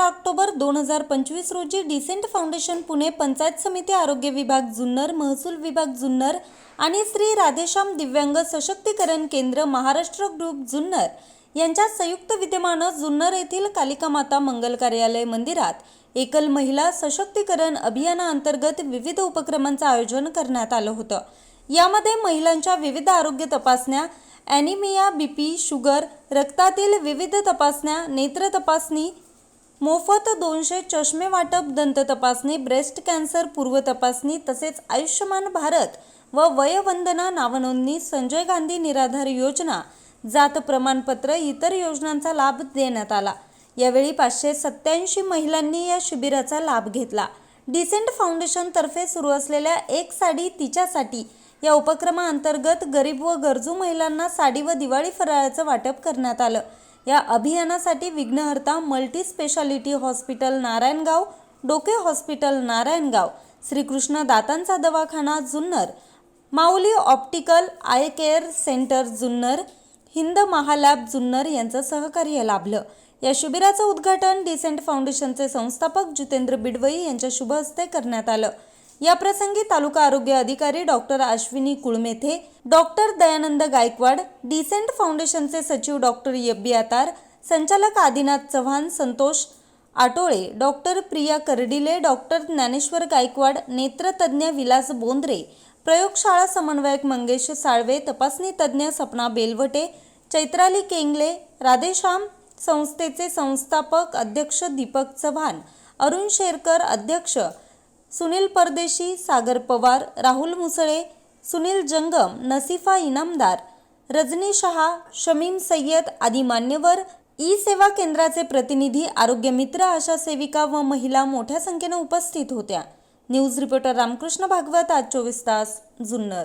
सतरा ऑक्टोबर दोन हजार पंचवीस रोजी डिसेंट फाउंडेशन पुणे पंचायत समिती आरोग्य विभाग जुन्नर महसूल विभाग जुन्नर आणि श्री राधेश्याम दिव्यांग सशक्तीकरण केंद्र महाराष्ट्र ग्रुप जुन्नर यांच्या संयुक्त विद्यमानं जुन्नर येथील कालिका माता मंगल कार्यालय मंदिरात एकल महिला सशक्तीकरण अभियानाअंतर्गत विविध उपक्रमांचं आयोजन करण्यात आलं होतं. यामध्ये महिलांच्या विविध आरोग्य तपासण्या ॲनिमिया बीपी शुगर रक्तातील विविध तपासण्या नेत्र तपासणी मोफत दोनशे चष्मे वाटप दंत तपासणी ब्रेस्ट कॅन्सर पूर्व तपासणी तसेच आयुष्यमान भारत व वयवंदना नावनोंदणी संजय गांधी निराधार योजना जात प्रमाणपत्र इतर योजनांचा लाभ देण्यात आला. यावेळी पाचशे सत्याऐंशी महिलांनी या शिबिराचा लाभ घेतला. डिसेंट फाउंडेशनतर्फे सुरू असलेल्या एक साडी तिच्यासाठी या उपक्रमाअंतर्गत गरीब व गरजू महिलांना साडी व दिवाळी फराळाचं वाटप करण्यात आलं. या अभियानासाठी विघ्नहर्ता मल्टी स्पेशालिटी हॉस्पिटल नारायणगाव डोके हॉस्पिटल नारायणगाव श्रीकृष्ण दातांचा दवाखाना Junnar Mauli optical eye care centre Junnar Hind Mahalab Junnar यांचं सहकार्य लाभलं. या शिबिराचं उद्घाटन डिसेंट फाउंडेशनचे संस्थापक जितेंद्र बिडवई यांच्या शुभ हस्ते करण्यात आलं. याप्रसंगी तालुका आरोग्य अधिकारी doctor Ashwini Kulmethe doctor Dayanand Gaikwad decent फाउंडेशनचे सचिव डॉक्टर यब्बी आतार संचालक आदिनाथ चव्हाण संतोष आटोळे डॉक्टर प्रिया कर्डिले डॉक्टर ज्ञानेश्वर गायकवाड नेत्रतज्ञ विलास बोंद्रे प्रयोगशाळा समन्वयक मंगेश साळवे तपासणी तज्ज्ञ सपना बेलवटे चैत्राली केंगले राधेश्याम संस्थेचे संस्थापक अध्यक्ष दीपक चव्हाण अरुण शेरकर अध्यक्ष सुनील परदेशी सागर पवार राहुल मुसळे सुनील जंगम नसिफा इनामदार रजनी शहा शमीम सय्यद आदी मान्यवर ई सेवा केंद्राचे प्रतिनिधी आरोग्य मित्र आशा सेविका व महिला मोठ्या संख्येनं उपस्थित होत्या. न्यूज रिपोर्टर रामकृष्ण भागवत आज चोवीस तास जुन्नर.